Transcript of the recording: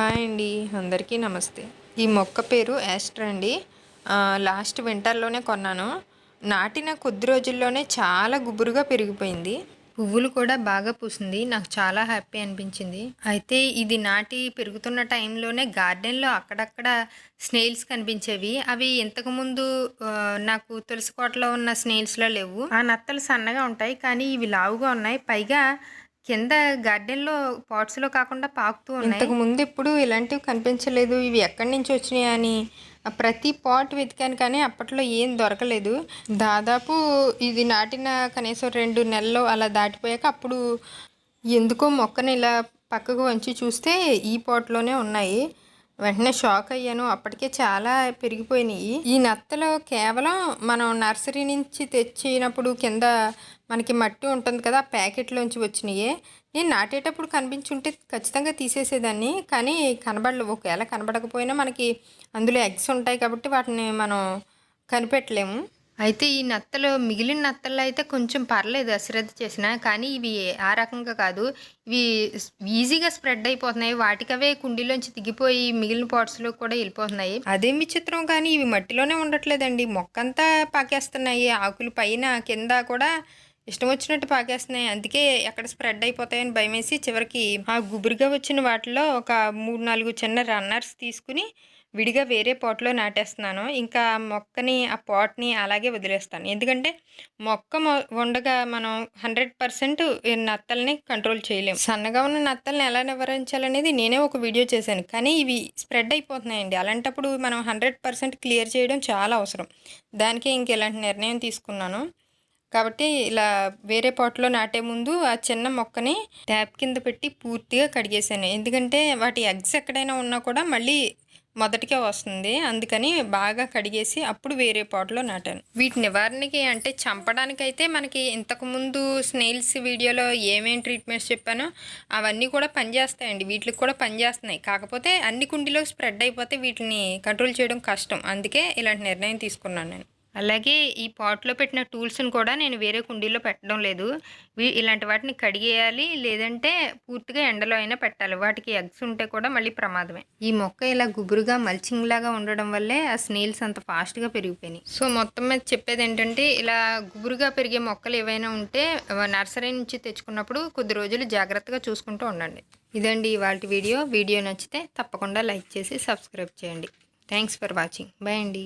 Hi అండి అందరికీ నమస్తే. ఈ మొక్క పేరు యాస్టర్ అండి. లాస్ట్ వింటర్లోనే కొన్నాను. నాటిన కొద్ది రోజుల్లోనే చాలా గుబురుగా పెరిగిపోయింది. పువ్వులు కూడా బాగా పూసింది. నాకు చాలా హ్యాపీ అనిపించింది. అయితే ఇది నాటి పెరుగుతున్న టైంలోనే గార్డెన్లో అక్కడక్కడ స్నేల్స్ కనిపించేవి. అవి ఇంతకుముందు నాకు తులసి కోటలో ఉన్న స్నేల్స్లో లేవు. ఆ నత్తలు సన్నగా ఉంటాయి కానీ ఇవి లావుగా ఉన్నాయి. పైగా కింద గార్డెన్లో పాట్స్లో కాకుండా పాకుతూ ఉన్నాయి. ఇంతకు ముందు ఎప్పుడు ఇలాంటివి కనిపించలేదు. ఇవి ఎక్కడి నుంచి వచ్చినాయి అని ప్రతి పాట్ వెతికాను కానీ అప్పట్లో ఏం దొరకలేదు. దాదాపు ఇది నాటిన కనీసం రెండు నెలలు అలా దాటిపోయాక అప్పుడు ఎందుకో మొక్కని ఇలా పక్కకు వంచి చూస్తే ఈ పాట్లోనే ఉన్నాయి. వెంటనే షాక్ అయ్యాను. అప్పటికే చాలా పెరిగిపోయినాయి. ఈ నత్తలు కేవలం మనం నర్సరీ నుంచి తెచ్చినప్పుడు కింద మనకి మట్టి ఉంటుంది కదా ఆ ప్యాకెట్లోంచి వచ్చినాయి. నేను నాటేటప్పుడు కనిపించుంటే ఖచ్చితంగా తీసేసేదాన్ని కానీ కనబడలేవు ఒకవేళ కనబడకపోయినా మనకి అందులో ఎగ్స్ ఉంటాయి కాబట్టి వాటిని మనం కనిపెట్టలేము. అయితే ఈ నత్తలు మిగిలిన నత్తల్లో అయితే కొంచెం పర్లేదు అశ్రద్ధ చేసిన కానీ ఇవి ఆ రకంగా కాదు. ఇవి ఈజీగా స్ప్రెడ్ అయిపోతున్నాయి. వాటికవే కుండీలోంచి దిగిపోయి మిగిలిన పాట్స్లో కూడా వెళ్ళిపోతున్నాయి. అదేం విచిత్రం కానీ ఇవి మట్టిలోనే ఉండట్లేదండి. మొక్కంతా పాకేస్తున్నాయి. ఆకులు పైన కింద కూడా ఇష్టం వచ్చినట్టు పాకేస్తున్నాయి అందుకే ఎక్కడ స్ప్రెడ్ అయిపోతాయని భయమేసి చివరికి ఆ గుబురుగా వచ్చిన వాటిలో ఒక మూడు నాలుగు చిన్న రన్నర్స్ తీసుకుని విడిగా వేరే పాట్లో నాటేస్తున్నాను. ఇంకా మొక్కని ఆ పాట్ని అలాగే వదిలేస్తాను. ఎందుకంటే మొక్క మొ- ఉండగా మనం హండ్రెడ్ పర్సెంట్ నత్తల్ని కంట్రోల్ చేయలేం. సన్నగా ఉన్న నత్తల్ని ఎలా నివారించాలనేది నేనే ఒక వీడియో చేశాను. కానీ ఇవి స్ప్రెడ్ అయిపోతున్నాయండి. అలాంటప్పుడు మనం హండ్రెడ్ పర్సెంట్ క్లియర్ చేయడం చాలా అవసరం. దానికే ఇంక ఇలాంటి నిర్ణయం తీసుకున్నాను. కాబట్టి ఇలా వేరే పాట్లో నాటే ముందు ఆ చిన్న మొక్కని ట్యాప్ కింద పెట్టి పూర్తిగా కడిగేసాను. ఎందుకంటే వాటి ఎగ్స్ ఎక్కడైనా ఉన్నా కూడా మళ్ళీ మొదటికే వస్తుంది. అందుకని బాగా కడిగేసి అప్పుడు వేరే పాట్లో నాటాను. వీటి నివారణకి అంటే చంపడానికైతే మనకి ఇంతకుముందు స్నేల్స్ వీడియోలో ఏమేం ట్రీట్మెంట్స్ చెప్పానో అవన్నీ కూడా పనిచేస్తాయండి. వీటికి కూడా పనిచేస్తున్నాయి. కాకపోతే అన్ని కుండీలో స్ప్రెడ్ అయిపోతే వీటిని కంట్రోల్ చేయడం కష్టం. అందుకే ఇలాంటి నిర్ణయం తీసుకున్నాను నేను. అలాగే ఈ పాట్లో పెట్టిన టూల్స్ని కూడా నేను వేరే కుండీలో పెట్టడం లేదు. ఇలాంటి వాటిని కడిగేయాలి లేదంటే పూర్తిగా ఎండలో అయినా పెట్టాలి. వాటికి ఎగ్స్ ఉంటే కూడా మళ్ళీ ప్రమాదమే. ఈ మొక్క ఇలా గుబురుగా మల్చింగ్ లాగా ఉండడం వల్లే ఆ స్నేల్స్ అంత ఫాస్ట్గా పెరిగిపోయినాయి. సో మొత్తం మీద చెప్పేది ఏంటంటే ఇలా గుబురుగా పెరిగే మొక్కలు ఏవైనా ఉంటే నర్సరీ నుంచి తెచ్చుకున్నప్పుడు కొద్ది రోజులు జాగ్రత్తగా చూసుకుంటూ ఉండండి. ఇదండి ఇవాళ వీడియో. వీడియో నచ్చితే తప్పకుండా లైక్ చేసి సబ్స్క్రైబ్ చేయండి. Thanks for watching. బాయ్ అండి.